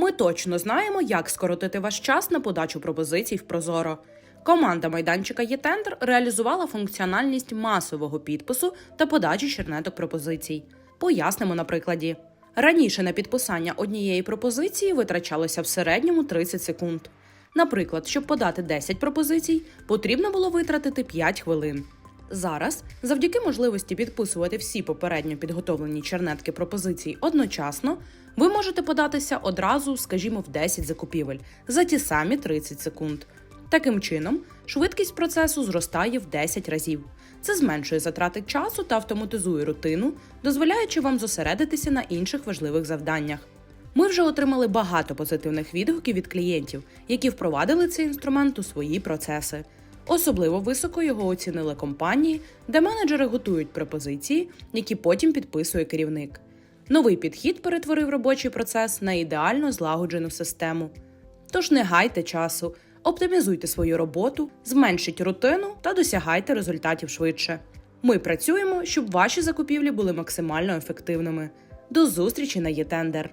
Ми точно знаємо, як скоротити ваш час на подачу пропозицій в Прозоро. Команда майданчика «Єтендер» реалізувала функціональність масового підпису та подачі чернеток пропозицій. Пояснимо на прикладі. Раніше на підписання однієї пропозиції витрачалося в середньому 30 секунд. Наприклад, щоб подати 10 пропозицій, потрібно було витратити 5 хвилин. Зараз, завдяки можливості підписувати всі попередньо підготовлені чернетки пропозицій одночасно, ви можете податися одразу, скажімо, в 10 закупівель за ті самі 30 секунд. Таким чином, швидкість процесу зростає в 10 разів. Це зменшує затрати часу та автоматизує рутину, дозволяючи вам зосередитися на інших важливих завданнях. Ми вже отримали багато позитивних відгуків від клієнтів, які впровадили цей інструмент у свої процеси. Особливо високо його оцінили компанії, де менеджери готують пропозиції, які потім підписує керівник. Новий підхід перетворив робочий процес на ідеально злагоджену систему. Тож не гайте часу, оптимізуйте свою роботу, зменшіть рутину та досягайте результатів швидше. Ми працюємо, щоб ваші закупівлі були максимально ефективними. До зустрічі на ЄТендер!